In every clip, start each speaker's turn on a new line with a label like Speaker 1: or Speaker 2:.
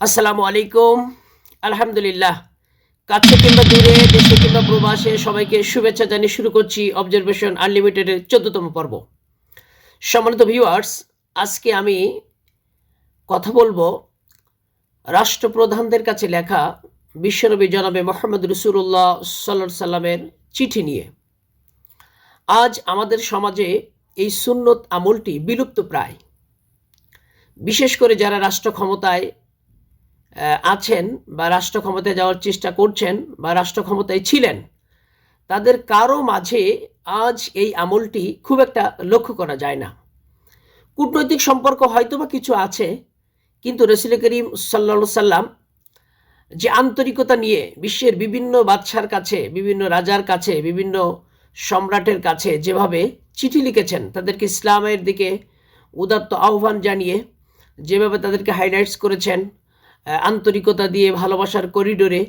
Speaker 1: আসসালামু আলাইকুম। আলহামদুলিল্লাহ। কাছে কিংবা দূরে, দেশে কিংবা প্রবাসে সবাইকে শুভেচ্ছা জানিয়ে শুরু করছি অবজারভেশন আনলিমিটেডের চোদ্দতম পর্ব। সম্মানিত ভিউয়ার্স আজকে আমি কথা বলব রাষ্ট্রপ্রধানদের কাছে লেখা বিশ্বনবী জনাবে মোহাম্মদ রসুল্লাহ সাল্লা সাল্লামের চিঠি নিয়ে। আজ আমাদের সমাজে এই সুন্নত আমলটি বিলুপ্ত প্রায়। বিশেষ করে যারা রাষ্ট্র ক্ষমতায় আছেন বা রাষ্ট্র ক্ষমতায় যাওয়ার চেষ্টা করছেন বা রাষ্ট্র ক্ষমতায় ছিলেন, তাদের কারও মাঝে আজ এই আমলটি খুব একটা লক্ষ্য করা যায় না। কূটনৈতিক সম্পর্ক হয়তো বা কিছু আছে, কিন্তু রসুল করিম সাল্লা সাল্লাম যে আন্তরিকতা নিয়ে বিশ্বের বিভিন্ন বাদশার কাছে, বিভিন্ন রাজার কাছে, বিভিন্ন সম্রাটের কাছে যেভাবে চিঠি লিখেছেন, তাদেরকে ইসলামের দিকে উদাত্ত আহ্বান জানিয়ে যেভাবে তাদেরকে হাইলাইটস করেছেন আন্তরিকতা দিয়ে ভালোবাসার করিডোরে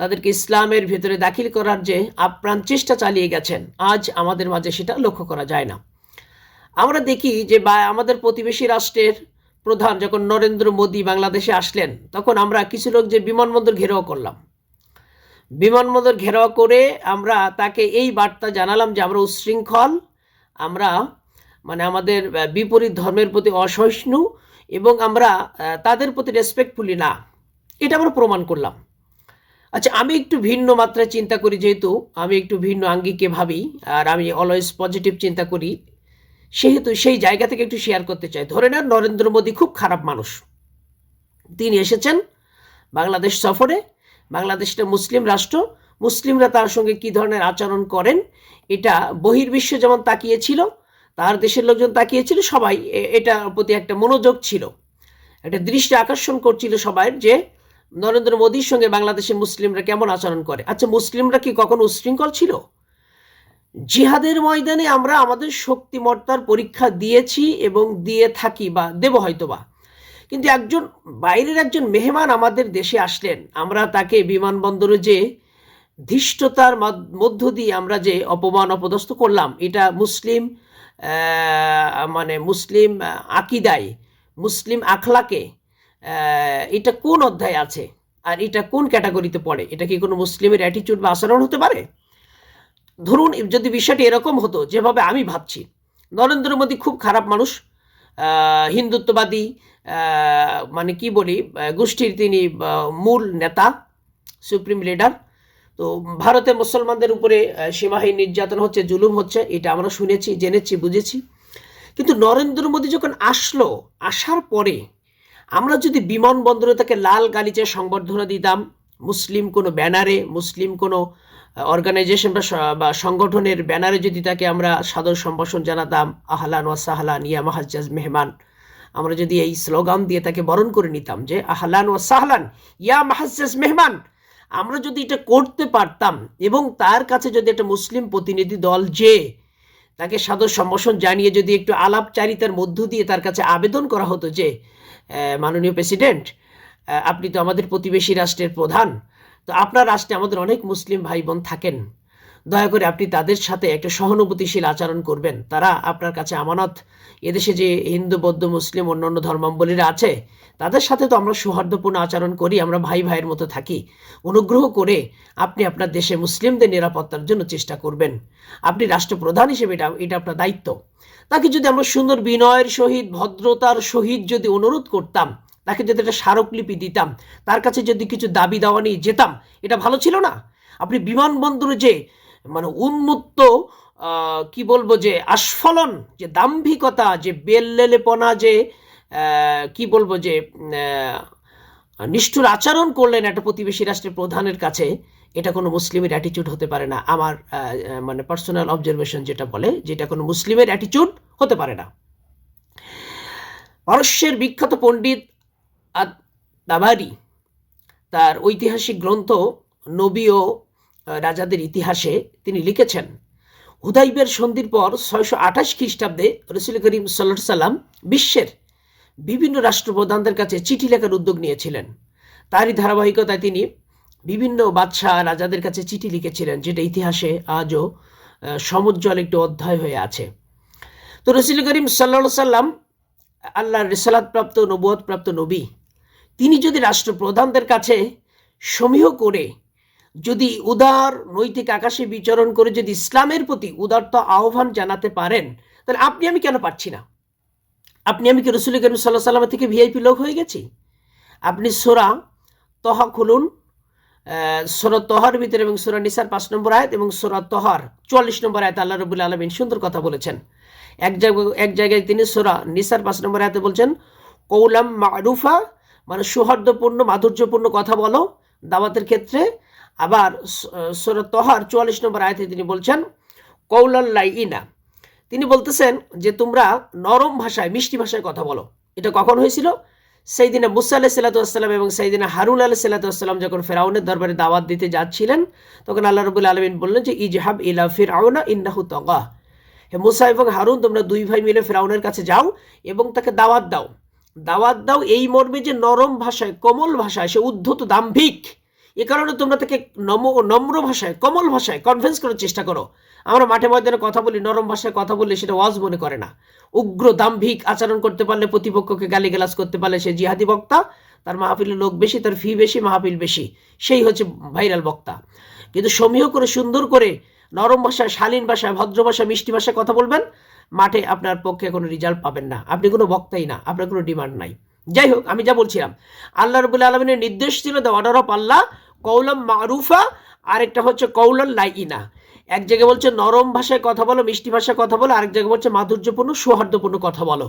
Speaker 1: তাদেরকে ইসলামের ভেতরে দাখিল করার যে আপ্রাণ চেষ্টা চালিয়ে গেছেন, আজ আমাদের মাঝে সেটা লক্ষ্য করা যায় না। আমরা দেখি যে বা আমাদের প্রতিবেশী রাষ্ট্রের প্রধান যখন নরেন্দ্র মোদী বাংলাদেশে আসলেন, তখন আমরা কিছু লোক যে বিমানবন্দর ঘেরাও করলাম। বিমানবন্দর ঘেরাও করে আমরা তাকে এই বার্তা জানালাম যে আমরা উচ্ছৃঙ্খল, আমরা মানে আমাদের বিপরীত ধর্মের প্রতি অসহিষ্ণু এবং আমরা তাদের প্রতি রেসপেক্টফুলি না। এটা আমরা প্রমাণ করলাম। আচ্ছা আমি একটু ভিন্ন মাত্রায় চিন্তা করি যেহেতু, আমি একটু ভিন্ন আঙ্গিকে ভাবি, আর আমি অলওয়েজ পজিটিভ চিন্তা করি, সেহেতু সেই জায়গা থেকে একটু শেয়ার করতে চাই। ধরে নেন, নরেন্দ্র মোদী খুব খারাপ মানুষ। তিনি এসেছেন বাংলাদেশ সফরে, বাংলাদেশটা মুসলিম রাষ্ট্র, মুসলিমরা তার সঙ্গে কি ধরনের আচরণ করেন, এটা বহির্বিশ্ব যেমন তাকিয়েছিল তার দেশের লোকজন তাকিয়েছিল, সবাই এটার প্রতি একটা মনোযোগ ছিল। একটা দৃষ্টি আকর্ষণ করছিল সবাই যে, নরেন্দ্র মোদীর সঙ্গে বাংলাদেশের মুসলিমরা কেমন আচরণ করে। আচ্ছা মুসলিমরা কি কখনো উশৃঙ্খল ছিল? জিহাদের ময়দানে আমরা আমাদের শক্তিমত্তার পরীক্ষা দিয়েছি এবং দিয়ে থাকি বা দেব হয়তোবা। কিন্তু একজন, বাইরের একজন মেহমান আমাদের দেশে আসলেন। আমরা তাকে বিমানবন্দরে যে ধৃষ্টতার মধ্য দিয়ে আমরা যে অপমান অপদস্থ করলাম, এটা মুসলিম মানে মুসলিম আকিদায়, মুসলিম আখলাকে এটা কোন অধ্যায় আছে? আর এটা কোন ক্যাটাগরিতে পড়ে? এটা কি কোনো মুসলিমের অ্যাটিটিউড বা আচরণ হতে পারে? ধরুন, যদি বিষয়টি এরকম হতো, যেভাবে আমি ভাবছি। নরেন্দ্র মোদী খুব খারাপ মানুষ হিন্দুত্ববাদী মানে কি বলি গোষ্ঠীর তিনি মূল নেতা সুপ্রিম লিডার তো ভারতে মুসলমানদের উপরে সীমাহীন নির্যাতন হচ্ছে, জুলুম হচ্ছে, এটা আমরা শুনেছি, জেনেছি, বুঝেছি। কিন্তু নরেন্দ্র মোদী যখন আসলো, আসার পরে আমরা যদি বিমানবন্দরে তাকে লাল গালিচার সংবর্ধনা দিতাম, মুসলিম কোনো ব্যানারে, মুসলিম কোনো অর্গানাইজেশন বা সংগঠনের ব্যানারে যদি তাকে আমরা সাদর সম্ভাষণ জানাতাম, আহলান ওয়া সাহলান, ইয়া মাহাজ্জাজ মেহমান, আমরা যদি এই স্লোগান দিয়ে তাকে বরণ করে নিতাম যে, আহলান ওয়া সাহলান, ইয়া মাহাজ্জাজ মেহমান আমরা যদি এটা করতে পারতাম এবং তার কাছে যদি একটা মুসলিম প্রতিনিধি দল যে তাকে সাদর সম্ভাষণ জানিয়ে যদি একটু আলাপচারিতার মধ্য দিয়ে তার কাছে আবেদন করা হতো যে মাননীয় প্রেসিডেন্ট আপনি তো আমাদের প্রতিবেশী রাষ্ট্রের প্রধান, তো আপনার রাষ্ট্রে আমাদের অনেক মুসলিম ভাই বোন থাকেন। দয়া করে আপনি তাদের সাথে একটা সহানুভূতিশীল আচরণ করবেন। তারা আপনার কাছে আমানত। এদেশে যে হিন্দু, বৌদ্ধ, মুসলিম, অন্যান্য ধর্মাবলীরা আছে, তাদের সাথে তো আমরা সৌহার্দ্যপূর্ণ আচরণ করি, আমরা ভাই ভাইয়ের মতো থাকি। অনুগ্রহ করে আপনি আপনার দেশে মুসলিমদের নিরাপত্তার জন্য চেষ্টা করবেন। আপনি রাষ্ট্রপ্রধান হিসেবে এটা এটা আপনার দায়িত্ব। তাকে যদি আমরা সুন্দর বিনয়ের সহিত, ভদ্রতার সহিত যদি অনুরোধ করতাম, তাকে যদি একটা স্মারকলিপি দিতাম, তার কাছে যদি কিছু দাবি দাওয়া নিয়ে যেতাম, এটা ভালো ছিল না? আপনি বিমানবন্দরে যে মানে উন্মুক্ত কি বলব যে, আস্ফলন, যে দাম্ভিকতা, যে বেললেলেপনা, যে কি বলব যে নিষ্ঠুর আচরণ করলেন একটা প্রতিবেশী রাষ্ট্রের প্রধানের কাছে, এটা কোনো মুসলিমের অ্যাটিটিউড হতে পারে না। আমার মানে পার্সোনাল অবজারভেশন যেটা বলে যেটা কোনো মুসলিমের অ্যাটিটিউড হতে পারে না। পারস্যের বিখ্যাত পণ্ডিত দাবারি তার ঐতিহাসিক গ্রন্থ নবী ও রাজাদের ইতিহাসে তিনি লিখেছেন হুদাইবের সন্ধির পর ছয়শো আঠাশ খ্রিস্টাব্দে রসুল করিম সাল্লাহ সাল্লাম বিশ্বের বিভিন্ন রাষ্ট্রপ্রধানদের কাছে চিঠি লেখার উদ্যোগ নিয়েছিলেন। তারই ধারাবাহিকতায় তিনি বিভিন্ন বাদশাহ রাজাদের কাছে চিঠি লিখেছিলেন, যেটা ইতিহাসে আজও সমুজ্জ্বল একটি অধ্যায় হয়ে আছে। তো রসুল করিম সাল্লা সাল্লাম আল্লাহর রেসালাত প্রাপ্ত নবুয়ত প্রাপ্ত নবী, তিনি যদি রাষ্ট্রপ্রধানদের কাছে সমীহ করে যদি উদার নৈতিক আকাশে বিচরণ করে যদি ইসলামের প্রতি উদারতা আহ্বান জানাতে পারেন, তাহলে আপনি আমি কেন পারছি না? আপনি আমি কি রসুল করিম সাল্লাহ সাল্লাম থেকে ভিআইপি লোক হয়ে গেছি? আপনি সোরা তহা খুলুন সোরা তহার ভিতরে এবং সোরা নিসার পাঁচ নম্বর আয়াত এবং সোরা তহার চুয়াল্লিশ নম্বর আয়াত আল্লাহ রবুল আলমিন সুন্দর কথা বলেছেন। এক জায়গায় এক জায়গায় তিনি সোরা নিসার পাঁচ নম্বর আয়াতে বলছেন কৌলাম মারুফা মানে সৌহার্দ্যপূর্ণ, মাধুর্যপূর্ণ কথা বলো দাওয়াতের ক্ষেত্রে আবার সোরা তহার চুয়াল্লিশ নম্বর আয়তে তিনি বলছেন কৌলাল্লাই ইনা তিনি বলতেছেন যে, তোমরা নরম ভাষায়, মিষ্টি ভাষায় কথা বলো। এটা কখন হয়েছিল? সেই দিনে মুসা আলাহ সাল্লাতাম এবং সেই দিনে হারুন আলাহ সাল্লাতাম যখন ফেরাউনের দরবারে দাওয়াত দিতে যাচ্ছিলেন, তখন আল্লাহ রবুল আলমিন বললেন যে, ইজহাব ইলা ফিরাউনা ইন্নাহু তগা। হে মুসা এবং হারুন, তোমরা দুই ভাই মিলে ফেরাউনের কাছে যাও এবং তাকে দাওয়াত দাও। দাওয়াত দাও এই মর্মে যে নরম ভাষায়, কোমল ভাষায়, সে উদ্ধত দাম্ভিক। এ কারণে তোমরা তাকে নম, নম্র ভাষায়, কমল ভাষায় কনভিন্স করার চেষ্টা করো। আমরা মাঠে ময়দানে কথা বলি, নরম ভাষায় কথা বললে সেটা ওয়াজ মনে করে না। উগ্র, দাম্ভিক আচরণ করতে পারলে প্রতিপক্ষকে গালিগালাজ করতে পারলে সে জিহাদি বক্তা, তার মাহফিলের লোক বেশি, তার ফি বেশি, মাহফিল বেশি। সেই হচ্ছে ভাইরাল বক্তা। কিন্তু সমীহ করে, সুন্দর করে, নরম ভাষায়, শালীন ভাষায়, ভদ্র ভাষায়, মিষ্টি ভাষায় কথা বলবেন, মাঠে আপনার পক্ষে কোনো রেজাল্ট পাবেন না। আপনি কোনো বক্তাই না, আপনার কোনো ডিমান্ড নাই। যাই হোক, আমি যা বলছিলাম, আল্লাহ রবুল্লা আলমিনের নির্দেশ ছিল দ্য অর্ডার অফ আল্লাহ কৌলম মারুফা, আরেকটা হচ্ছে কৌলন লাইনা। এক জায়গায় বলছে নরম ভাষায় কথা বলো, মিষ্টি ভাষায় কথা বলো, আরেক জায়গায় বলছে মাধুর্যপূর্ণ, সৌহার্দ্যপূর্ণ কথা বলো।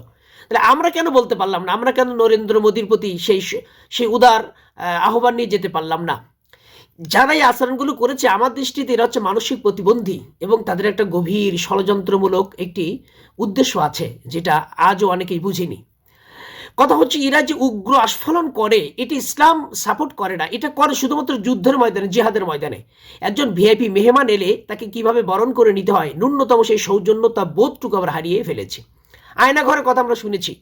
Speaker 1: তাহলে আমরা কেন বলতে পারলাম না? আমরা কেন নরেন্দ্র মোদীর প্রতি সেই সেই উদার আহ্বান নিয়ে যেতে পারলাম না? যারা এই আচরণগুলো করেছে, আমার দৃষ্টিতে এরা হচ্ছে মানসিক প্রতিবন্ধী এবং তাদের একটা গভীর ষড়যন্ত্রমূলক একটি উদ্দেশ্য আছে, যেটা আজও অনেকেই বুঝিনি। কথা হচ্ছে এরা যে উগ্র আস্ফলন করে, এটি ইসলাম সাপোর্ট করে না। এটা করে শুধুমাত্র যুদ্ধের ময়দানে, জিহাদের ময়দানে। একজন ভিআইপি মেহমান এলে তাকে কীভাবে বরণ করে নিতে হয়, ন্যূনতম সেই সৌজন্যতা বোধটুকু আমরা হারিয়ে ফেলেছি। আয়না ঘরের কথা আমরা শুনেছি।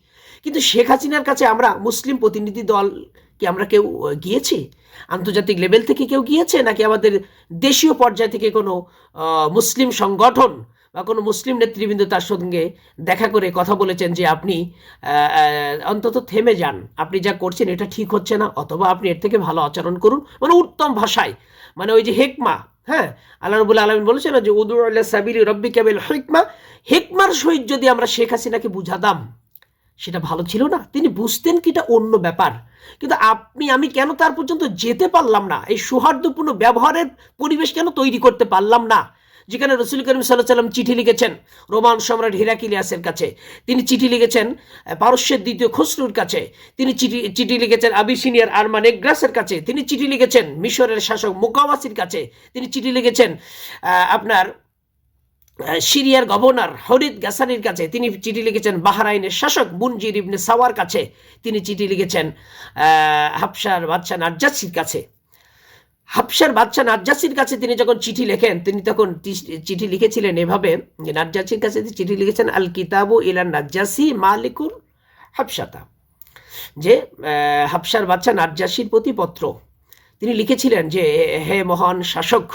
Speaker 1: কিন্তু শেখ হাসিনার কাছে আমরা মুসলিম প্রতিনিধি দল কি আমরা কেউ গিয়েছি? আন্তর্জাতিক লেভেল থেকে কেউ গিয়েছে? নাকি আমাদের দেশীয় পর্যায় থেকে কোনো মুসলিম সংগঠন বা কোনো মুসলিম নেতৃবৃন্দ তার সঙ্গে দেখা করে কথা বলেছেন যে আপনি অন্তত থেমে যান। আপনি যা করছেন এটা ঠিক হচ্ছে না, অথবা আপনি এর থেকে ভালো আচরণ করুন। মানে উত্তম ভাষায় মানে ওই যে হেকমা হ্যাঁ? আল্লাহ রবুল আলমিন বলেছেন যে উদুর আল্লাহ সাবির রব্বি কাবিল হেকমা হেকমার সহিত যদি আমরা শেখ হাসিনাকে বুঝাতাম, সেটা ভালো ছিল না। তিনি বুঝতেন কি এটা অন্য ব্যাপার। কিন্তু আপনি, আমি কেন তার পর্যন্ত যেতে পারলাম না? এই সৌহার্দ্যপূর্ণ ব্যবহারের পরিবেশ কেন তৈরি করতে পারলাম না? যেখানে রসুল করিম সাল্লাহ সাল্লাম চিঠি লিখেছেন রোমান সম্রাট হিরাকিলিয়াসের কাছে। তিনি চিঠি লিখেছেন পারস্যের দ্বিতীয় খসরুর কাছে। তিনি চিঠি চিঠি লিখেছেন আবিসিনিয়ার আরমান এগ্রাসের কাছে। তিনি চিঠি লিখেছেন মিশরের শাসক মোকাওয়াসির কাছে। তিনি চিঠি লিখেছেন আপনার সিরিয়ার গভর্নর হরিদ গাসানির কাছে। তিনি চিঠি লিখেছেন বাহরাইনের শাসক মুনজির ইবনে সাওয়ার কাছে। তিনি চিঠি লিখেছেন হাফসার বাদশাহ নার্জাসির কাছে। হাফসার বাচ্চা নার্জাসির কাছে তিনি যখন চিঠি লেখেন, তিনি তখন চিঠি লিখেছিলেন এভাবে, যে নার্জাসির কাছে চিঠি লিখেছেন, আল কিতাবু ইলান নার্জাসি মালিকুর হাফসাতা। যে হাফসার বাচ্চা নার্জাসির প্রতি পত্র তিনি লিখেছিলেন যে, হে মহান শাসক,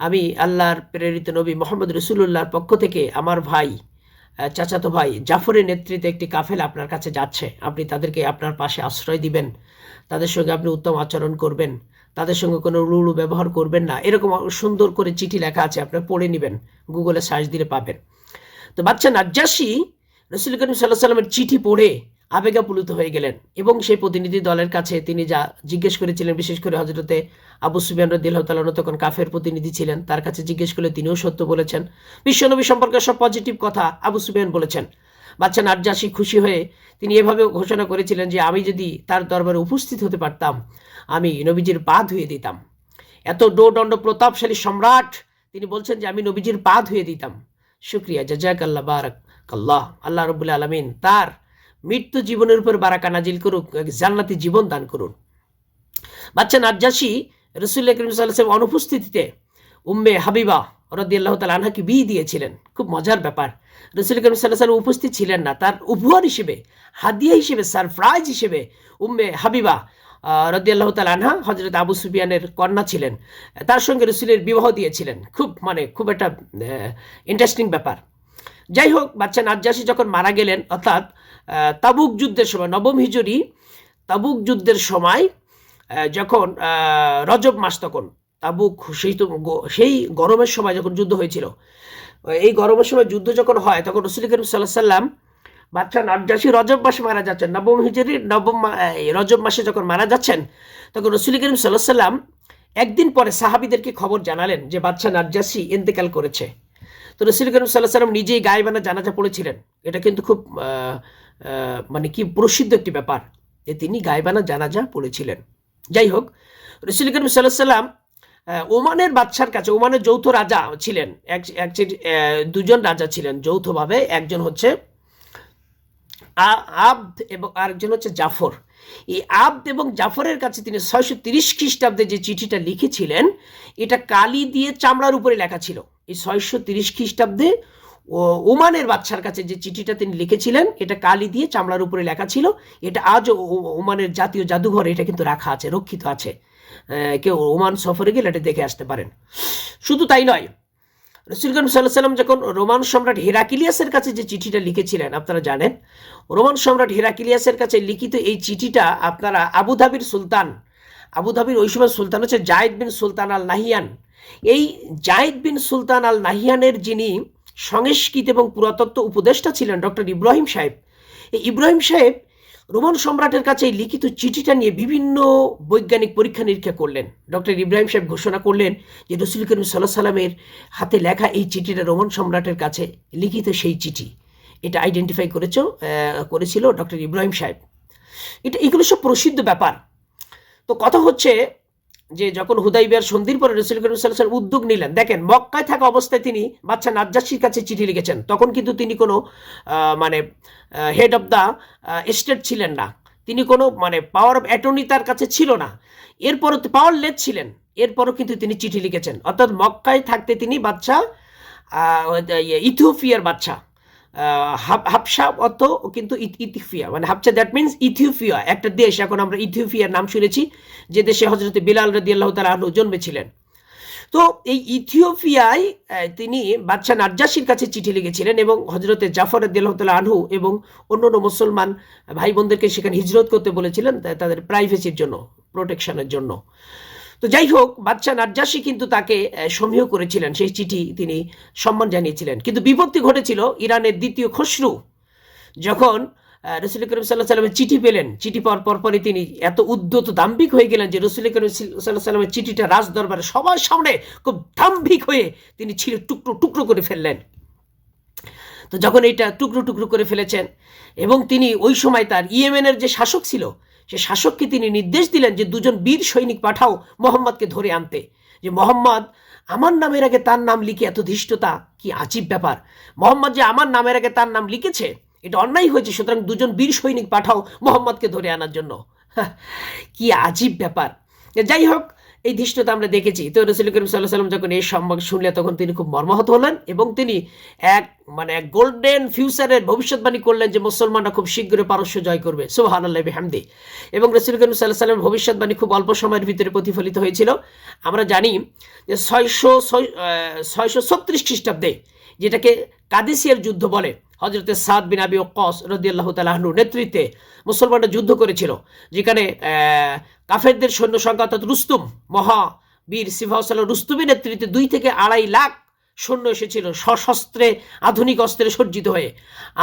Speaker 1: আমি আল্লাহর প্রেরিত নবী মোহাম্মদ রসুল্লাহর পক্ষ থেকে আমার ভাই চাচাতো ভাই জাফরের নেতৃত্বে একটি কাফেল আপনার কাছে যাচ্ছে। আপনি তাদেরকে আপনার পাশে আশ্রয় দিবেন। তাদের সঙ্গে আপনি উত্তম আচরণ করবেন। তাদের সঙ্গে কোনো রুলু ব্যবহার করবেন না। এরকম সুন্দর করে চিঠি লেখা আছে, আপনার পড়ে নেবেন, গুগলে সার্চ দিলে পাবেন। তো বাচ্চা নাজ্জাসী রসুল করিম সাল্লাহ সাল্লামের চিঠি পড়ে আবেগাপুলিত হয়ে গেলেন এবং সেই প্রতিনিধি দলের কাছে তিনি যা জিজ্ঞেস করেছিলেন, বিশেষ করে হজরতে আবু সুবিয়ান রদিল্লাহ তালন তখন কাফের প্রতিনিধি ছিলেন। তার কাছে জিজ্ঞেস করলে তিনিও সত্য বলেছেন। বিশ্বনবী সম্পর্কে সব পজিটিভ কথা আবু সুবিয়ান বলেছেন। বাচ্চা নার্জাসী খুশি হয়ে তিনি এভাবে ঘোষণা করেছিলেন যে আমি যদি তার দরবারে উপস্থিত হতে পারতাম, আমি নবীজির পা ধুয়ে দিতাম। এত দণ্ড প্রতাপশালী সম্রাট, তিনি বলছেন যে আমি নবীজির পা ধুয়ে দিতাম। শুক্রিয়া জাজাক আল্লাহ বারাক আল্লাহ আল্লাহ রবুল্লা আলমিন তার মৃত্যু জীবনের উপর বারাকা নাজিল করুক জান্নাতি জীবন দান করুন। বাচ্চা নাজ্জাসী রসুল্লাহ করিম সাল্লাহ অনুপস্থিতিতে উম্মে হাবিবা রদি আল্লাহ তাল আনহাকে বিয়ে দিয়েছিলেন। খুব মজার ব্যাপার। রসুল করিম সাল্লাহ উপস্থিত ছিলেন না। তার উপহার হিসেবে, হাদিয়া হিসেবে, সারপ্রাইজ হিসেবে উম্মে হাবিবা রদি আল্লাহ তাল আনহা হজরত আবু সুবিয়ানের কন্যা ছিলেন। তার সঙ্গে রসুলের বিবাহ দিয়েছিলেন। খুব মানে খুব একটা ইন্টারেস্টিং ব্যাপার। যাই হোক, বাচ্চা নাজ্জাসী যখন মারা গেলেন, অর্থাৎ তাবুক যুদ্ধের সময়, নবম হিজুরি, তাবুক যুদ্ধের সময় যখন রজব মাস তখন তাবুক সেই তো সেই গরমের সময় যখন যুদ্ধ হয়েছিল, এই গরমের সময় যুদ্ধ যখন হয়, তখন রসুল করিম সাল্লাহ সাল্লাম বাচ্চা নাজ্জাসী রজব মাসে মারা যাচ্ছেন। নবম হিজরির নবম রজব মাসে যখন মারা যাচ্ছেন, তখন রসুল করিম সাল্লাহ সাল্লাম একদিন পরে সাহাবিদেরকে খবর জানালেন যে বাচ্চা নাজ্জাসী ইন্তেকাল করেছে। তো রসুল করিম সাল্লাহ সাল্লাম নিজেই গায়েবানা জানাজা পড়েছিলেন। এটা কিন্তু খুব মানে কি প্রসিদ্ধ একটি ব্যাপার যে তিনি গায়েবানা জানাজা পড়েছিলেন। যাই হোক, রসুল করিম সাল্লাহ সাল্লাম ওমানের বাদশার কাছে, ওমানের যৌথ রাজা ছিলেন দুজন রাজা ছিলেন যৌথভাবে, একজন হচ্ছে আব্দ এবং আরেকজন হচ্ছে জাফর। এই আব্দ এবং জাফরের কাছে তিনি ছয়শো তিরিশ খ্রিস্টাব্দে যে চিঠিটা লিখেছিলেন, এটা কালি দিয়ে চামড়ার উপরে লেখা ছিল। এই ছয়শো তিরিশ খ্রিস্টাব্দে ওমানের বাদশার কাছে যে চিঠিটা তিনি লিখেছিলেন, এটা কালি দিয়ে চামড়ার উপরে লেখা ছিল। এটা আজও ওমানের জাতীয় জাদুঘরে এটা কিন্তু রাখা আছে, রক্ষিত আছে। কেউ রোমান সফরে গেলে এটা দেখে আসতে পারেন। শুধু তাই নয় রসুল করিম সাল্লাহ সাল্লাম যখন রোমান সম্রাট হেরাকিলিয়াসের কাছে যে চিঠিটা লিখেছিলেন, আপনারা জানেন, রোমান সম্রাট হেরাকিলিয়াসের কাছে লিখিত এই চিঠিটা আপনারা আবুধাবির সুলতান আবুধাবির ওই সময় সুলতান হচ্ছে জায়েদ বিন সুলতান আল নাহিয়ান এই জায়েদ বিন সুলতান আল নাহিয়ানের যিনি সংস্কৃত এবং পুরাতত্ত্ব উপদেষ্টা ছিলেন, ডক্টর ইব্রাহিম সাহেব, এই ইব্রাহিম সাহেব রোমান সম্রাটের কাছে এই লিখিত চিঠিটা নিয়ে বিভিন্ন বৈজ্ঞানিক পরীক্ষা নিরীক্ষা করলেন। ডক্টর ইব্রাহিম সাহেব ঘোষণা করলেন যে রসুল করিম সাল্লাহ সাল্লামের হাতে লেখা এই চিঠিটা রোমান সম্রাটের কাছে লিখিত সেই চিঠি। এটা আইডেন্টিফাই করেছ করেছিল ডক্টর ইব্রাহিম সাহেব। এটা এগুলো সব প্রসিদ্ধ ব্যাপার। তো কথা হচ্ছে যে যখন হুদাইবিয়ার সন্ধির পরে রসুল করিম সাল্লাম উদ্যোগ নিলেন, দেখেন, মক্কায় থাকা অবস্থায় তিনি বাচ্চা নাজ্জাসির কাছে চিঠি লিখেছেন। তখন কিন্তু তিনি কোনো মানে হেড অফ দ্য স্টেট ছিলেন না। তিনি কোনো মানে পাওয়ার অফ অ্যাটর্নি তার কাছে ছিল না। এরপরও পাওয়ারলেস ছিলেন। এরপরও কিন্তু তিনি চিঠি লিখেছেন। অর্থাৎ মক্কায় থাকতে তিনি বাচ্চা ইথিওপিয়ার বাচ্চা হাবসা অর্থ কিন্তু ইথ- ইথিওপিয়া। মানে হাবসা দ্যাট মিনস ইথিওপিয়া, একটা দেশ। এখন আমরা ইথিওপিয়ার নাম শুনেছি, যে দেশে হজরত বিলাল রদি আল্লাহ তালা জন্মেছিলেন। তো এই ইথিওপিয়ায় তিনি বাদশাহ নাজ্জাসির কাছে চিঠি লিখেছিলেন এবং হজরতে জাফর আদিল্লাহতালা আনহু এবং অন্যান্য মুসলমান ভাই বোনদেরকে সেখানে হিজরত করতে বলেছিলেন তাদের প্রাইভেসির জন্য প্রোটেকশনের জন্য। তো যাই হোক বাদশাহ নাজ্জাসি কিন্তু তাকে সমীহ করেছিলেন। সেই চিঠি তিনি সম্মান জানিয়েছিলেন। কিন্তু বিপত্তি ঘটেছিল ইরানের দ্বিতীয় খসরু। যখন রসুল করিম সাল্লাহ সাল্লামের চিঠি পেলেন, চিঠি পাওয়ার পরপরই তিনি এত উদ্যত দাম্ভিক হয়ে গেলেন যে রসুল করিম সাল্লাহ সাল্লামের চিঠিটা রাজ দরবারে সবার সামনে খুব দাম্ভিক হয়ে তিনি ছিঁড়ে টুকরো টুকরো করে ফেললেন। তো যখন এইটা টুকরো টুকরো করে ফেলেছেন এবং তিনি ওই সময় তার ইয়েমেনের যে শাসক ছিল সে শাসককে তিনি নির্দেশ দিলেন যে দুজন বীর সৈনিক পাঠাও মোহাম্মদকে ধরে আনতে। যে মোহাম্মদ, আমার নামের আগে তার নাম লিখে এত ধৃষ্টতা, কি আজীব ব্যাপার। মোহাম্মদ যে আমার নামের আগে তার নাম লিখেছে, এটা অন্যায় হয়েছে, সুতরাং দুজন বীর সৈনিক পাঠাও মোহাম্মদকে ধরে আনার জন্য। কি আজীব ব্যাপার। যাই হোক এই ধৃষ্টতা আমরা দেখেছি। তো রসুল করিম সাল্লাহ সাল্লাম যখন এই সম্পর্ক শুনলে তখন তিনি খুব মর্মাহত হলেন এবং তিনি এক মানে গোল্ডেন ফিউচারের ভবিষ্যৎবাণী করলেন যে মুসলমানরা খুব শীঘ্রই পারস্য জয় করবে। সুবাহান আল্লাহ হামদি এবং রসুল করিম সাল্লাহ সাল্লামের ভবিষ্যৎবাণী খুব অল্প সময়ের ভিতরে প্রতিফলিত হয়েছিল। আমরা জানি যে ছয়শো ছয়শো ছত্রিশ খ্রিস্টাব্দে যেটাকে কাদিসিয়ার যুদ্ধ বলে হজরতে সাদ বিন আবি ওকস রদিয়াল্লাহ তালাহনুর নেতৃত্বে মুসলমানরা যুদ্ধ করেছিল, যেখানে কাফেরদের সৈন্য সংখ্যা অর্থাৎ রুস্তুম, মহা বীর সিফাউসাল্লাহ রুস্তুমের নেতৃত্বে দুই থেকে আড়াই লাখ সৈন্য এসেছিল সশস্ত্রে, আধুনিক অস্ত্রে সজ্জিত হয়ে।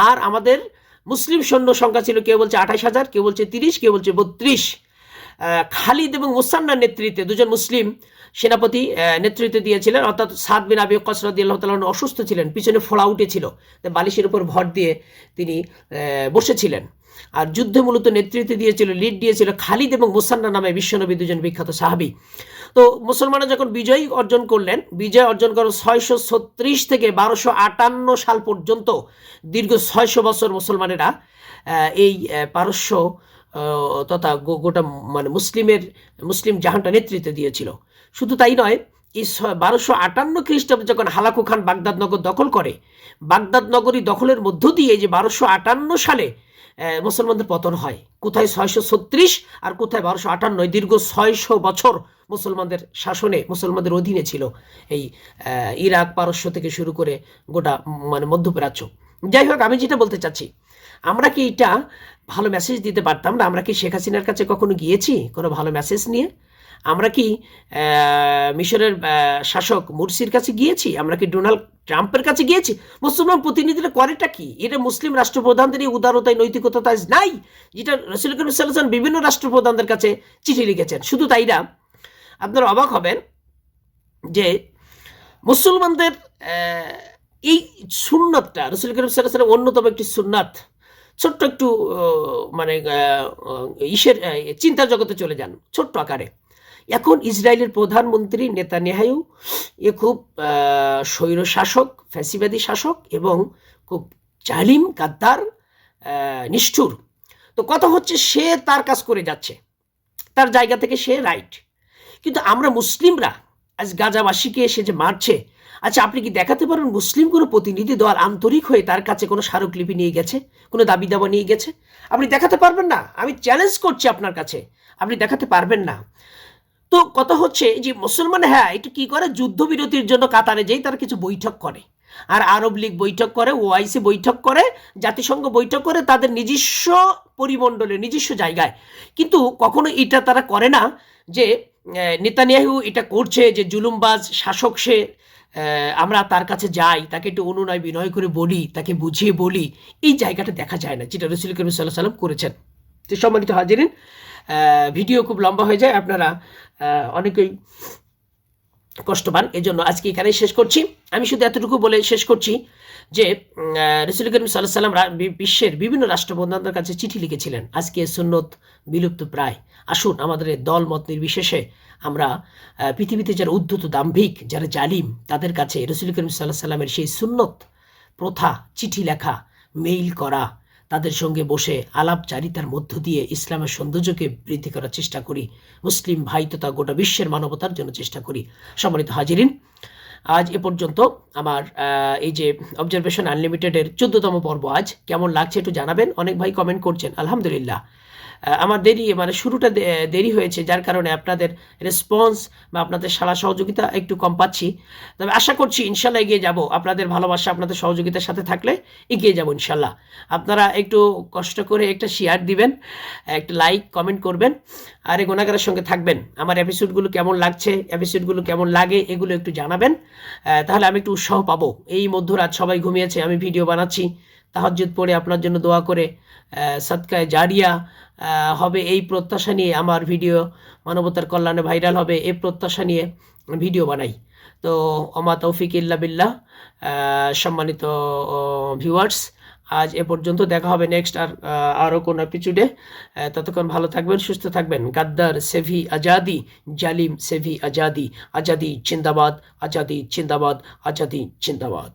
Speaker 1: আর আমাদের মুসলিম সৈন্য সংখ্যা ছিল কেউ বলছে আঠাশ হাজার, কেউ বলছে তিরিশ, কেউ বলছে বত্রিশ। খালিদ এবং মুসান্নার নেতৃত্বে দুজন মুসলিম সেনাপতি নেতৃত্ব দিয়েছিলেন। অর্থাৎ সাদ বিন আবি কসরত আল্লাহ অসুস্থ ছিলেন পিছনে ফোড়া উঠেছিল বালিশের উপর ভর দিয়ে তিনি বসেছিলেন। আর যুদ্ধে মূলত নেতৃত্ব দিয়েছিল, লিড দিয়েছিল খালিদ এবং মুসান্না নামে বিশ্বনবী দুজন বিখ্যাত সাহাবি। তো মুসলমানরা যখন বিজয় অর্জন করলেন, বিজয় অর্জন করার ছয়শো ছত্রিশ থেকে বারোশো আটান্ন সাল পর্যন্ত দীর্ঘ ছয়শো বছর মুসলমানেরা এই পারস্য তথা গোটা মানে মুসলিমের, মুসলিম জাহানটা নেতৃত্ব দিয়েছিল। শুধু তাই নয়, এই বারোশো আটান্ন খ্রিস্টাব্দে যখন হালাকু খান বাগদাদ নগর দখল করে, বাগদাদ নগরী দখলের মধ্য দিয়ে যে বারোশো আটান্ন সালে মুসলমানদের পতন হয়, কোথায় ছয়শো ছত্রিশ আর কোথায় বারোশো আটান্ন দীর্ঘ ছয়শো বছর মুসলমানদের শাসনে, মুসলমানদের অধীনে ছিল এই ইরাক পারস্য থেকে শুরু করে গোটা মানে মধ্যপ্রাচ্য। যাই হোক, আমি যেটা বলতে চাচ্ছি আমরা কি এটা ভালো মেসেজ দিতে পারতাম না? আমরা কি শেখ হাসিনার কাছে কখনো গিয়েছি কোনো ভালো মেসেজ নিয়ে? আমরা কি মিশরের শাসক মুরসির কাছে গিয়েছি? আমরা কি ডোনাল্ড ট্রাম্পের কাছে গিয়েছি? মুসলমান প্রতিনিধিরা করেটা কি? এটা মুসলিম রাষ্ট্রপ্রধানদের এই উদারতায় নৈতিকতা নাই? যেটা রসুল করিম বিভিন্ন রাষ্ট্রপ্রধানদের কাছে চিঠি লিখেছেন। শুধু তাই না, আপনারা অবাক হবেন যে মুসলমানদের এই সুন্নতটা রসুল করিম সাল্লাহ অন্যতম একটি সুন্নাত ছোট্ট একটু মানে ইসের চিন্তার জগতে চলে যান, ছোট্ট আকারে। এখন ইসরায়েলের প্রধানমন্ত্রী নেতানিয়াহু এ খুব স্বৈর শাসক ফ্যাসিবাদী শাসক এবং খুব জালিম, গাদ্দার নিষ্ঠুর। তো কথা হচ্ছে সে তার কাজ করে যাচ্ছে। তার জায়গা থেকে সে রাইট। কিন্তু আমরা মুসলিমরা আজ গাজাবাসীকে এসে যে মারছে। আচ্ছা আপনি কি দেখাতে পারেন মুসলিম কোনো প্রতিনিধি দল আন্তরিক হয়ে তার কাছে কোনো স্মারকলিপি নিয়ে গেছে? কোনো দাবি দাবা নিয়ে গেছে? আপনি দেখাতে পারবেন না। আমি চ্যালেঞ্জ করছি আপনার কাছে। আপনি দেখাতে পারবেন না। তো কথা হচ্ছে যে মুসলমান হ্যাঁ একটু কি করে? যুদ্ধবিরতির জন্য কাতারে যেই তারা কিছু বৈঠক করে। আর আরব লীগ বৈঠক করে, ওআইসি বৈঠক করে, জাতিসংঘ বৈঠক করে তাদের নিজস্ব পরিমণ্ডলে, নিজস্ব জায়গায়। কিন্তু কখনো এটা তারা করে না যে নেতানিয়াহু এটা করছে যে জুলুমবাজ শাসক সে আমরা তার কাছে যাই, তাকে একটু অনুনয় বিনয় করে বলি, তাকে বুঝিয়ে বলি, এই জায়গাটা দেখা যায় না, যেটা রসুল করিম সাল্লাহ সাল্লাম করেছেন। তো সম্মানিত হাজিরিন ভিডিও খুব লম্বা হয়ে যায়, আপনারা অনেকেই কষ্ট পান এই জন্য আজকে এখানেই শেষ করছি। আমি শুধু এতটুকু বলে শেষ করছি যে রসুল করিম সাল্লাহ সাল্লাম বিশ্বের বিভিন্ন রাষ্ট্রপ্রধানদের কাছে চিঠি লিখেছিলেন। আজকে সুন্নত বিলুপ্ত প্রায়। আসুন, আমাদের দল মত নির্বিশেষে আমরা পৃথিবীতে যারা উদ্ধত দাম্ভিক, যারা জালিম, তাদের কাছে রসুল করিম সাল্লাহ সাল্লামের সেই সুন্নত প্রথা, চিঠি লেখা, মেইল করা, তাদের সঙ্গে বসে আলাপচারিতার মধ্য দিয়ে ইসলামের সৌন্দর্যকে বৃদ্ধি করার চেষ্টা করি। মুসলিম ভাই তথা গোটা বিশ্বের মানবতার জন্য চেষ্টা করি। সম্মানিত হাজিরিন আজ এ পর্যন্ত আমার এই যে অবজারভেশন আনলিমিটেডের চোদ্দতম পর্ব আজ কেমন লাগছে একটু জানাবেন। অনেক ভাই কমেন্ট করছেন, আলহামদুলিল্লাহ। আমার দেরি মানে শুরুটা দেরি হয়েছে, যার কারণে আপনাদের রেসপন্স বা আপনাদের সারা সহযোগিতা একটু কম পাচ্ছি। তবে আশা করছি ইনশাল্লাহ এগিয়ে যাব। আপনাদের ভালোবাসা, আপনাদের সহযোগিতার সাথে থাকলে এগিয়ে যাব ইনশাল্লাহ। আপনারা একটু কষ্ট করে একটা শেয়ার দিবেন, একটা লাইক কমেন্ট করবেন, আর এই গুণাগারের সঙ্গে থাকবেন। আমার এপিসোডগুলো কেমন লাগছে এপিসোডগুলো কেমন লাগে, এগুলো একটু জানাবেন। তাহলে আমি একটু উৎসাহ পাবো। এই মধ্যরাত সবাই ঘুমিয়েছে, আমি ভিডিও বানাচ্ছি। তাহাজ্জুদ পড়ে আপনার জন্য দোয়া করে সৎকায় জারিয়া হবে এই প্রত্যাশা নিয়ে আমার ভিডিও মানবতার কল্যাণে ভাইরাল হবে, এই প্রত্যাশা নিয়ে ভিডিও বানাই। তো অমা তৌফিক ইল্লা বিল্লাহ সম্মানিত ভিউয়ার্স আজ এ পর্যন্ত দেখা হবে নেক্সট আর আরও কোন এপিসোডে ততক্ষণ ভালো থাকবেন, সুস্থ থাকবেন। গাদ্দার সেভি আজাদি, জালিম সেভি আজাদি আজাদি চিন্দাবাদ আজাদি চিন্দাবাদ আজাদি চিন্দাবাদ